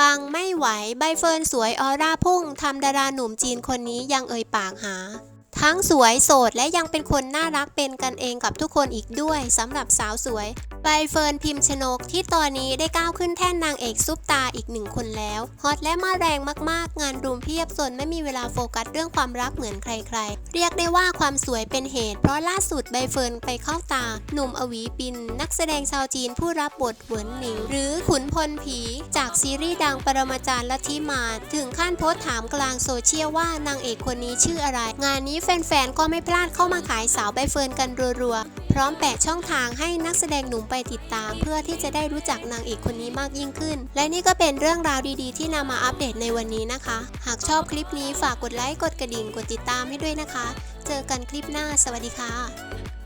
ปังไม่ไหวใบเฟิร์นสวยออร่าพุ่งทำดาราหนุ่มจีนคนนี้ยังเอ่ยปากหา ทั้งสวยโสดและยังเป็นคนน่ารักเป็นกันเองกับทุกคนอีกด้วยสำหรับสาวสวย ใบเฟิร์นพิมพ์ชนกที่ตอนนี้ได้ก้าวขึ้นแท่นนางเอกซุปตาอีกหนึ่งคนแล้วฮอตและมาแรงมากๆ งานรุมเพียบจนไม่มีเวลาโฟกัสเรื่องความรักเหมือนใครๆ เรียกได้ว่าความสวยเป็นเหตุ เพราะล่าสุดใบเฟิร์นไปเข้าตา หนุ่มอวีปิน นักแสดงชาวจีนผู้รับบทเหวินหนิงหรือขุนพลผี จากซีรีส์ดังปรมาจารย์ลัทธิมารถึงขั้นโพสถามกลางโซเชียลว่านางเอกคนนี้ชื่ออะไร งานนี้แฟนๆก็ไม่พลาดเข้ามาขายสาวใบเฟิร์นกันรัวๆพร้อมแปะช่องทางให้นักแสดงหนุ่มไปติดตาม เพื่อที่จะได้รู้จักนางเอกคนนี้มากยิ่งขึ้น และนี่ก็เป็นเรื่องราวดีๆ ที่นำมาอัปเดตในวันนี้นะคะ หากชอบคลิปนี้ฝากกดไลค์กดกระดิ่งกดติดตามให้ด้วยนะคะ เจอกันคลิปหน้า สวัสดีค่ะ